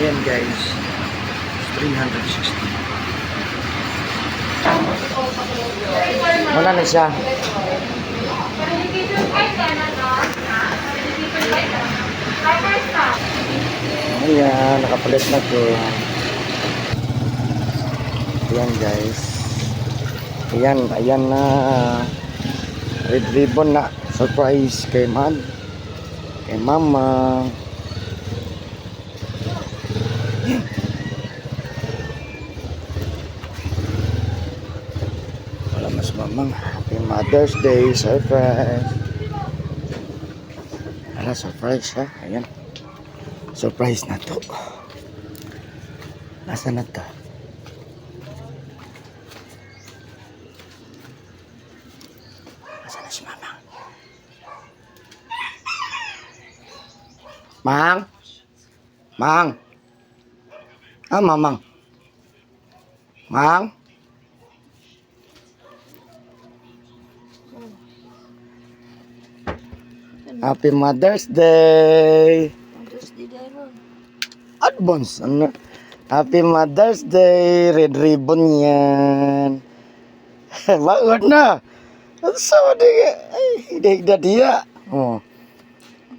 Ayan guys. 360. Wala na siya. Ayan, nakapalit na ko. Ayan guys. Ayan, ayan na. Red ribbon na. Surprise kay man. Kay mama. Wala mas mamang. Happy Mother's Day. Surprise. Ala, surprise ha. Ayan. Surprise na to. Nasa na to? Si Mama? Mang? Mang? Ah, Mamang. Mang? Happy Mother's Day! Mother's Day. Advance. Happy Mother's Day. Red ribbon yan. Bakit na? Ano sa mga Ay, higda dia. Oh.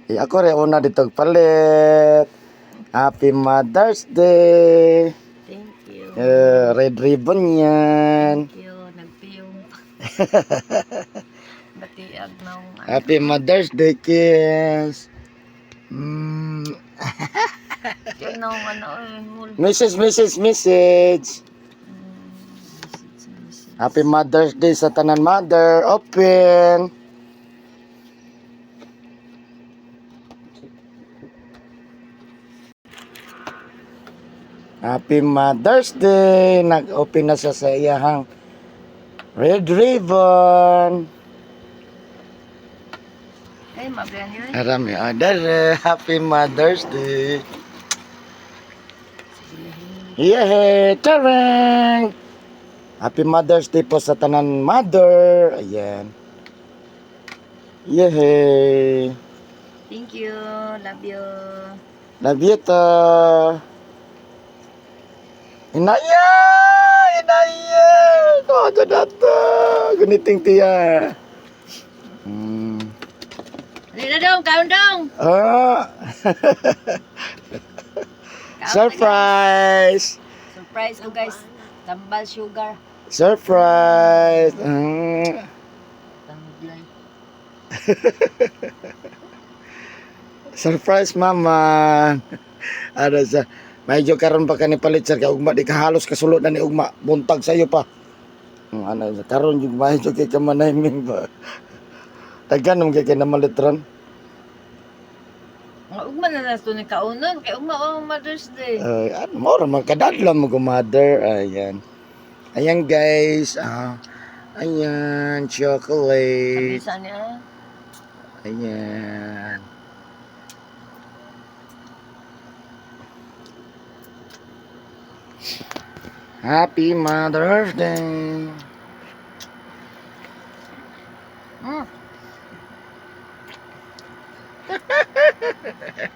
Eh, ako rin una dito palit. Happy Mother's Day. Thank you. Eh, red ribbon yan. Thank you. Nagpiyong. Batiag na ang Happy Mother's Day, kiss. Mm. Ano. Mul. Message, message, message. Happy Mother's Day sa tanan mother. Open. Happy Mother's Day. Nag-open na siya sa iyahang red ribbon. Ay, mabiyan yun. Arami order. Happy Mother's Day. Yay! Tarang! Happy Mother's Day po sa tanan mother. Ayan. Yay! Thank you. Love you. Love you to. Inaya! Inaya! Kau ada datang. Guniting tiya. Hmm. Na dong. Kaon dong. Ah. Surprise! Surprise ko guys. Tambal sugar. Surprise! Mm. Surprise, mama. Ano sa Medyo karon pa kani palit sir kay ugma di ka halos kasulod na ni ugma buntag sayo pa. Mm, Ano sa karon jud medyo kay kamanaymin ba. Tagan mo kay kinamalitran. Nga ugma na na ito ni kaunon. Kay ugma oh, Mother's Day. Ay, ano mo ra man kadadlan mo mother. Ayan. Ayan guys. Ah. Ayan, chocolate. Kabisa niya. Ayan. Happy Mother's Day. Mm.